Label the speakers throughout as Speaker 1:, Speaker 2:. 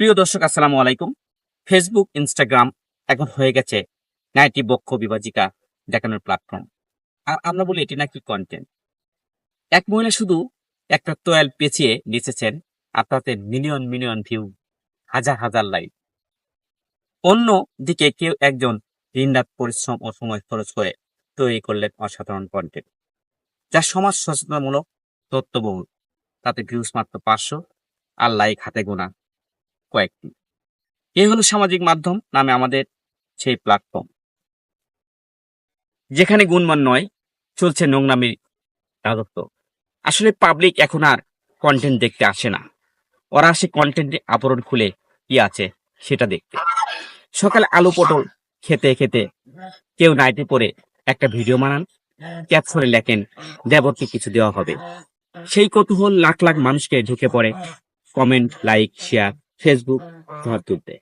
Speaker 1: প্রিয় দর্শক, আসসালামু আলাইকুম। ফেসবুক ইনস্টাগ্রাম এখন হয়ে গেছে নাইটি বক্ষ বিভাজিকা দেখানোর প্ল্যাটফর্ম আর আমরা বলি এটি নাকি কন্টেন্ট এক মহিলা শুধু একটা তোয়াল পেঁচিয়ে লিখেছেন আর তাতে মিলিয়ন মিলিয়ন ভিউ হাজার হাজার লাইক অন্য দিকে কেউ একজন দিনরাত পরিশ্রম ও সময় খরচ করে তৈরি করলেন অসাধারণ কন্টেন্ট যা সমাজ সচেতনমূলক তথ্যবহুল, তাতে ভিউজ মাত্র পাঁচশো, আর লাইক হাতে গোনা কয়েকটি। এই হলো সামাজিক মাধ্যম নামে আমাদের সেই প্ল্যাটফর্ম যেখানে গুণমান নয়, চলছে নোংরামির রাজত্ব। আসলে পাবলিক এখন আর কন্টেন্ট দেখতে আসে না। ওরা আসে কন্টেন্টে আবরণ খুলে কি আছে সেটা দেখতে। সকালে আলু পটল খেতে খেতে কেউ নাইটে পরে একটা ভিডিও বানান ক্যাপশনে লেখেন, দেবরকে কিছু দেওয়া হবে। সেই কৌতূহল লাখ লাখ মানুষকে ঢুকে পড়ে। কমেন্ট লাইক শেয়ার ফেসবুক ঝড় তুলতে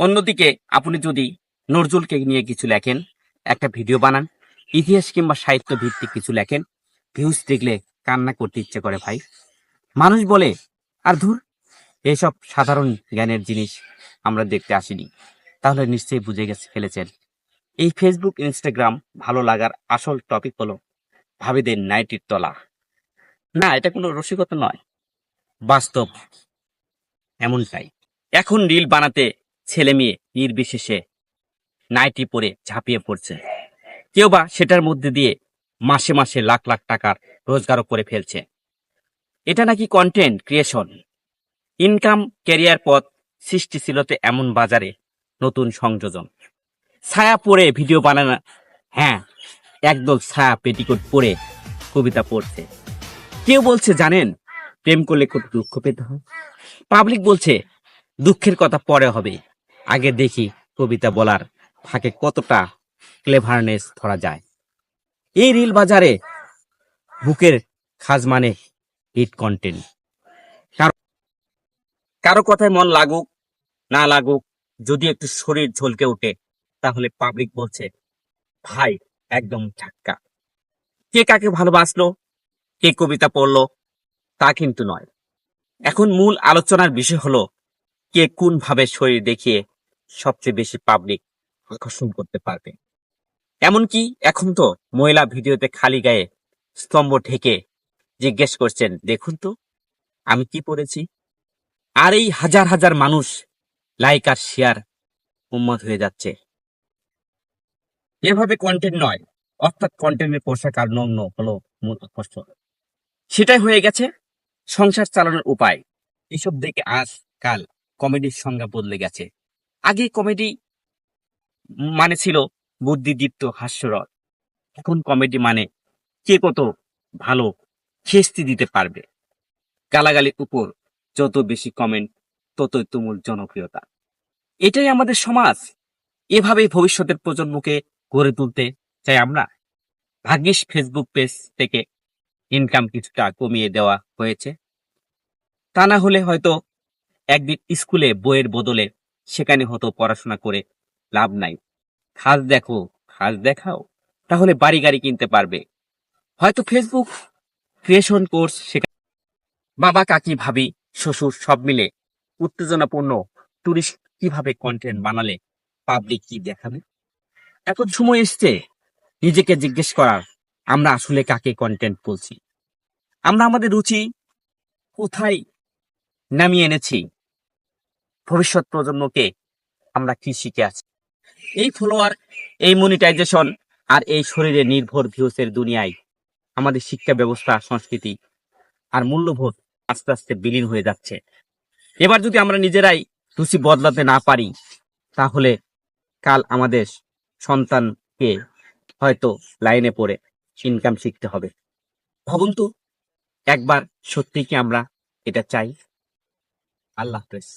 Speaker 1: অন্যদিকে আপনি যদি নজরুলকে নিয়ে কিছু লেখেন একটা ভিডিও বানান ইতিহাস কিংবা সাহিত্য ভিত্তিক কিছু লেখেন ভিউজ দেখলে কান্না করতে ইচ্ছে করে ভাই। মানুষ বলে আর ধুর এসব সাধারণ জ্ঞানের জিনিস আমরা দেখতে আসিনি। তাহলে নিশ্চয়ই বুঝে গেছে ফেলেছেন। এই ফেসবুক ইনস্টাগ্রাম ভালো লাগার আসল টপিক হলো ভাবিদের নাইটির তলা। না এটা কোনো রসিকতা নয়। বাস্তব এমনটাই। এখন রিল বানাতে ছেলে মেয়ে নির্বিশেষে নাইটি পরে ঝাঁপিয়ে পড়ছে। কেউ বা সেটার মধ্যে দিয়ে মাসে মাসে লাখ লাখ টাকার রোজগারও করে ফেলছে। এটা নাকি কন্টেন্ট ক্রিয়েশন ইনকাম ক্যারিয়ার পথ সৃষ্টিশীলতে এমন বাজারে নতুন সংযোজন। ছায়া পরে ভিডিও বানানো হ্যাঁ একদল ছায়া পেটিকোট পরে কবিতা পড়ছে। কেউ বলছে, জানেন প্রেম করলে কত দুঃখ পেতে হয়। পাবলিক বলছে, দুঃখের কথা পরে হবে। আগে দেখি কবিতা বলার ফাঁকে কতটা ক্লেভারনেস ধরা যায়। এই রিল বাজারে বুকের খাজ মানে হিট কন্টেন্ট কারও কথায় মন লাগুক, না লাগুক, যদি একটু শরীর ঝলকে ওঠে, তাহলে পাবলিক বলছে, ভাই, একদম ধাক্কা। কে কাকে ভালোবাসলো, কে কবিতা পড়ল তা কিন্তু নয়। এখন মূল আলোচনার বিষয় হলো, কে কোন ভাবে শরীর দেখিয়ে সবচেয়ে বেশি পাবলিক আকর্ষণ করতে পারবে। এমনকি এখন তো মহিলা ভিডিওতে খালি গায়ে স্তম্ভ ঢেকে জিজ্ঞেস করছেন, দেখুন তো, আমি কি পড়েছি? আর এই হাজার হাজার মানুষ লাইক আর শেয়ার উন্মত হয়ে যাচ্ছে। এভাবে কন্টেন্ট নয়, অর্থাৎ কন্টেন্টের পোশাক আর নগ্ন হলো মূল আকর্ষণ। সেটাই হয়ে গেছে সংসার চালানোর উপায়। এসব দেখে আজ কাল কমেডির সংজ্ঞা বদলে গেছে। আগে কমেডি মানে ছিল বুদ্ধিদীপ্ত হাস্যরস। এখন কমেডি মানে কে কত ভালো খেস্তি দিতে পারবে। গালাগালির উপর যত বেশি কমেন্ট ততই তুমুল জনপ্রিয়তা। এটাই আমাদের সমাজ। এভাবেই ভবিষ্যতের প্রজন্মকে গড়ে তুলতে চাই আমরা। ভাগ্যিস ফেসবুক পেজ থেকে ইনকাম কিছুটা কমিয়ে দেওয়া হয়েছে। তা না হলে হয়তো একদিন স্কুলে বইয়ের বদলে সেখানে হতো পড়াশোনা করে লাভ নাই। খাজ দেখো খাজ দেখাও, তাহলে বাড়ি গাড়ি কিনতে পারবে। হয়তো ফেসবুক ক্রিয়েশন কোর্স শেখা বাবা, কাকি, ভাবি, শ্বশুর সব মিলে উত্তেজনাপূর্ণ টুরিস্ট কীভাবে কন্টেন্ট বানালে পাবলিক কি দেখাবে? এখন সময় এসছে নিজেকে জিজ্ঞেস করার, আমরা আসলে কাকে কন্টেন্ট বলছি? আমরা আমাদের রুচি কোথায় নামিয়ে এনেছি? ভবিষ্যৎ প্রজন্মকে আমরা কি শিখে আছি? এই ফলোয়ার এই মনিটাইজেশন আর এই শরীরে নির্ভর ভিউসের দুনিয়ায় আমাদের শিক্ষা ব্যবস্থা, সংস্কৃতি আর মূল্যবোধ আস্তে আস্তে বিলীন হয়ে যাচ্ছে। এবার যদি আমরা নিজেরাই রুচি বদলাতে না পারি, তাহলে কাল আমাদের সন্তানকে হয়তো লাইনে পড়ে ইনকাম শিখতে হবে। ভাবুন তো একবার সত্যি কি আমরা এটা চাই? আল্লাহ হাফেজ।